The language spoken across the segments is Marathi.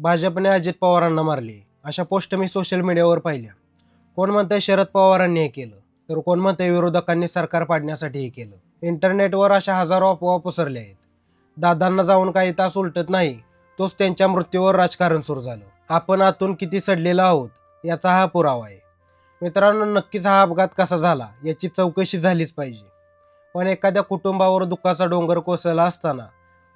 भाजपने अजित पवारांना मारले. अशा पोस्ट मी सोशल मीडियावर पाहिल्या. कोण म्हणतंय शरद पवारांनी हे केलं? तर कोण म्हणतंय विरोधकांनी सरकार पाडण्यासाठी हे केलं? इंटरनेटवर अशा हजारो अफवा पसरल्या आहेत. दादांना जाऊन काही तास उलटत नाही तोच त्यांच्या मृत्यूवर राजकारण सुरू झालं. आपण आतून किती सडलेलो आहोत याचा हा पुरावा आहे. मित्रांनो नक्कीच हा अपघात कसा झाला याची चौकशी झालीच पाहिजे. पण एखाद्या कुटुंबावर दुःखाचा डोंगर कोसळला असताना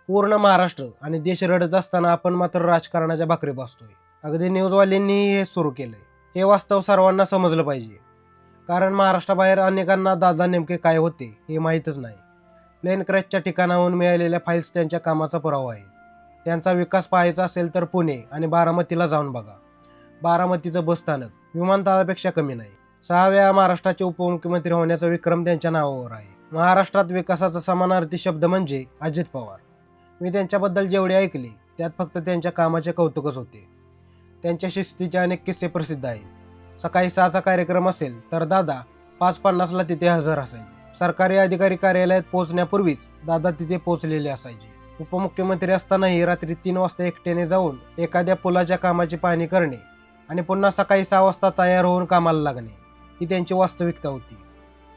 पूर्ण महाराष्ट्र आणि देश रडत असताना आपण मात्र राजकारणाच्या भाकरी बसतोय. अगदी न्यूजवाल्यांनीही हे सुरू केलंय. हे वास्तव सर्वांना समजलं पाहिजे. कारण महाराष्ट्राबाहेर अनेकांना दादा नेमके काय होते हे माहीतच नाही. प्लेन क्रॅशच्या ठिकाणाहून मिळालेल्या फाईल्स त्यांच्या कामाचा पुरावा आहे. त्यांचा विकास पाहायचा असेल तर पुणे आणि बारामतीला जाऊन बघा. बारामतीचं बसस्थानक विमानतळापेक्षा कमी नाही. सहा वेळा महाराष्ट्राचे उपमुख्यमंत्री होण्याचा विक्रम त्यांच्या नावावर आहे. महाराष्ट्रात विकासाचा समानार्थी शब्द म्हणजे अजित पवार. मी त्यांच्याबद्दल जेवढे ऐकले त्यात फक्त त्यांच्या कामाचे कौतुकच होते. त्यांच्या शिस्तीचे अनेक किस्से प्रसिद्ध आहेत. सकाळी सहाचा कार्यक्रम असेल तर दादा पाच पन्नासला तिथे हजर असायचे. सरकारी अधिकारी कार्यालयात पोहोचण्यापूर्वीच दादा तिथे पोहोचलेले असायचे. उपमुख्यमंत्री असतानाही रात्री तीन वाजता एकट्याने जाऊन एखाद्या पुलाच्या कामाची पाहणी करणे आणि पुन्हा सकाळी सहा वाजता तयार होऊन कामाला लागणे ही त्यांची वास्तविकता होती.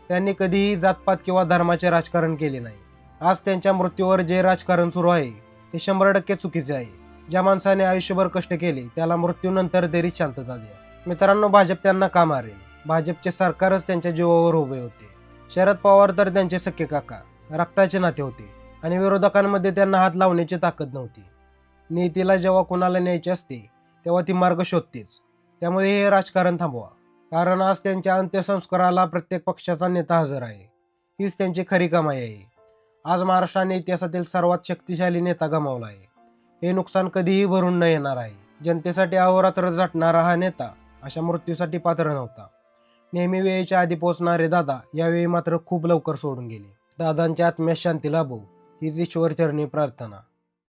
त्यांनी कधीही जातपात किंवा धर्माचे राजकारण केले नाही. आज त्यांच्या मृत्यूवर जे राजकारण सुरू आहे ते शंभर टक्के चुकीचे आहे. ज्या माणसाने आयुष्यभर कष्ट केले त्याला मृत्यूनंतर तरी शांतता द्या. मित्रांनो भाजप त्यांना का मारेल? भाजपचे सरकारच त्यांच्या जीवावर उभे होते. शरद पवार तर त्यांचे सख्खे काका रक्ताचे नाते होते आणि विरोधकांमध्ये त्यांना हात लावण्याची ताकद नव्हती. नीतीला जेव्हा कुणाला न्यायची असते तेव्हा ती मार्ग शोधतेच. त्यामुळे हे राजकारण थांबवा. कारण आज त्यांच्या अंत्यसंस्काराला प्रत्येक पक्षाचा नेता हजर आहे. हीच त्यांची खरी कमाई आहे. आज महाराष्ट्राने इतिहासातील सर्वात शक्तिशाली नेता गमावला आहे. हे नुकसान कधीही भरून न येणार आहे. जनतेसाठी अहोरात्र झटणारा हा नेता अशा मृत्यूसाठी पात्र नव्हता. नेहमी वेळेच्या आधी पोहोचणारे दादा यावेळी मात्र खूप लवकर सोडून गेले. दादांच्या आत्म्यास शांती लाभो हीच ईश्वरचरणी प्रार्थना.